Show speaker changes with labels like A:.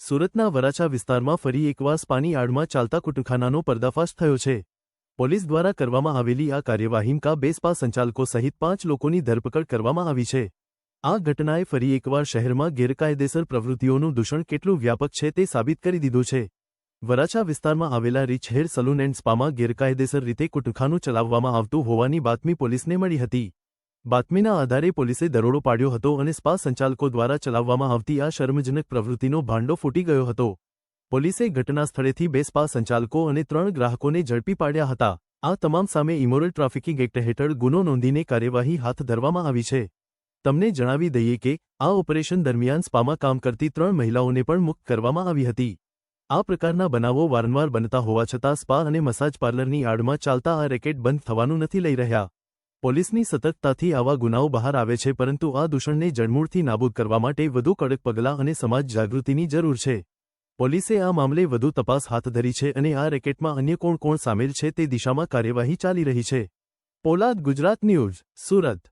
A: સુરતના વરાછા વિસ્તારમાં ફરી એકવાર સ્પાની આડમાં ચાલતા કુટુખાનાનો પર્દાફાશ થયો છે. પોલીસ દ્વારા કરવામાં આવેલી આ કાર્યવાહીમાં બે સ્પા સંચાલકો સહિત પાંચ લોકોની ધરપકડ કરવામાં આવી છે. આ ઘટનાએ ફરી એકવાર શહેરમાં ગેરકાયદેસર પ્રવૃત્તિઓનું દૂષણ કેટલું વ્યાપક છે તે સાબિત કરી દીધું છે. વરાછા વિસ્તારમાં આવેલા રીચ હેર સલૂન એન્ડ સ્પામાં ગેરકાયદેસર રીતે કુટુખાનું ચલાવવામાં આવતું હોવાની બાતમી પોલીસને મળી હતી. બાતમીના આધારે પોલીસે દરોડો પાડ્યો હતો અને સ્પા સંચાલકો દ્વારા ચલાવવામાં આવતી આ શર્મજનક પ્રવૃત્તિનો ભાંડો ફૂટી ગયો હતો. પોલીસે ઘટના સ્થળેથી બે સ્પા સંચાલકો અને ત્રણ ગ્રાહકોને ઝડપી પાડ્યા હતા. આ તમામ સામે ઇમોરલ ટ્રાફિકિંગ એક્ટ હેઠળ ગુનો નોંધીને કાર્યવાહી હાથ ધરવામાં આવી છે. તમને જણાવી દઈએ કે, આ ઓપરેશન દરમિયાન સ્પામાં કામ કરતી ત્રણ મહિલાઓને પણ મુક્ત કરવામાં આવી હતી. આ પ્રકારના બનાવો વારંવાર બનતા હોવા છતાં સ્પા અને મસાજ પાર્લરની આડમાં ચાલતા આ રેકેટ બંધ થવાનું નથી લઈ રહ્યા. પોલીસની સતર્કતાથી આવા ગુનાઓ બહાર આવે છે, પરંતુ આ દૂષણને જડમૂળથી નાબૂદ કરવા માટે વધુ કડક પગલાં અને સમાજ જાગૃતિની જરૂર છે. પોલીસે આ મામલે વધુ તપાસ હાથ ધરી છે અને આ રેકેટમાં અન્ય કોણ કોણ સામેલ છે તે દિશામાં કાર્યવાહી ચાલી રહી છે. પોલાદ ગુજરાત ન્યૂઝ, સુરત.